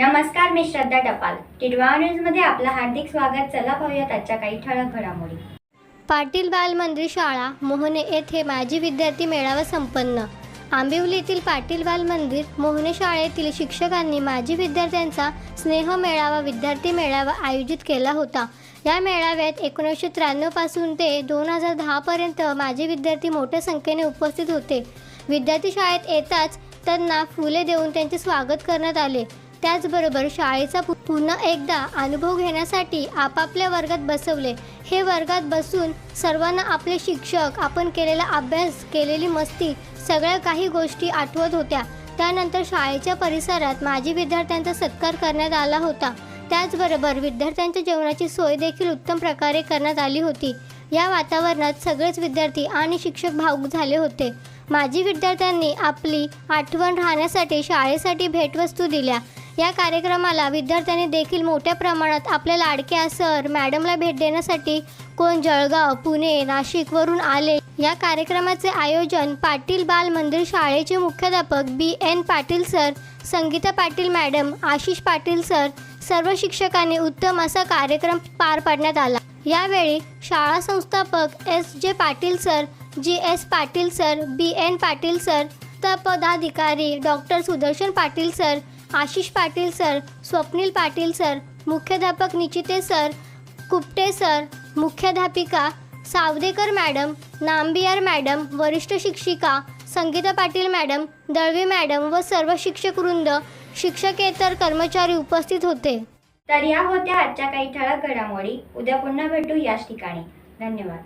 नमस्कार मी श्रद्धा टपाल. टिडवा न्यूजमध्ये आपलं हार्दिक स्वागत. चला पाहूयात आजच्या काही ठळक घडामोडी. पाटील बालमंदिर शाळा मोहने येथे माजी विद्यार्थी मेळावा संपन्न. आंबिवलीतील पाटील बाल मंदिर मोहने शाळेतील शिक्षकांनी माजी विद्यार्थ्यांचा स्नेह मेळावा विद्यार्थी मेळावा आयोजित केला होता. या मेळाव्यात एकोणीसशे त्र्याण्णवपासून ते दोन हजार दहापर्यंत माजी विद्यार्थी मोठ्या संख्येने उपस्थित होते. विद्यार्थी शाळेत येताच त्यांना फुले देऊन त्यांचे स्वागत करण्यात आले. त्याचबरोबर शाळेचा पुन्हा एकदा अनुभव घेण्यासाठी आपापल्या वर्गात बसवले. हे वर्गात बसून सर्वांना आपले शिक्षक आपण केलेला अभ्यास केलेली मस्ती सगळ्या काही गोष्टी आठवत होत्या. त्यानंतर शाळेच्या परिसरात माजी विद्यार्थ्यांचा सत्कार करण्यात आला होता. त्याचबरोबर विद्यार्थ्यांच्या जेवणाची सोय देखील उत्तम प्रकारे करण्यात आली होती. या वातावरणात सगळेच विद्यार्थी आणि शिक्षक भावूक झाले होते. माजी विद्यार्थ्यांनी आपली आठवण राहण्यासाठी शाळेसाठी भेटवस्तू दिल्या. या कार्यक्रमाला विद्यार्थ्यांनी देखील मोठ्या प्रमाणात आपल्या लाडक्या सर मॅडमला भेट देण्यासाठी कोण जळगाव पुणे नाशिकवरून आले? या कार्यक्रमाचे आयोजन पाटील बाल मंदिर शाळेचे मुख्याध्यापक B N Patil sir Sangeeta Patil madam Ashish Patil sir सर्व शिक्षकांनी उत्तम असा कार्यक्रम पार पाडण्यात आला. यावेळी शाळा संस्थापक S J Patil sir G S Patil sir B N Patil sir तर पदाधिकारी doctor Sudarshan Patil sir Ashish Patil sir Swapnil Patil sir मुख्याध्यापक निचिते सर कुपटे सर मुख्याध्यापिका सावदेकर मॅडम नांबियार मॅडम वरिष्ठ शिक्षिका संगीता पाटील मॅडम दळवी मॅडम व सर्व शिक्षकवृंद शिक्षकेतर कर्मचारी उपस्थित होते. तर या होत्या आजच्या काही ठळक घडामोडी. उद्या पुन्हा भेटू याच ठिकाणी. धन्यवाद.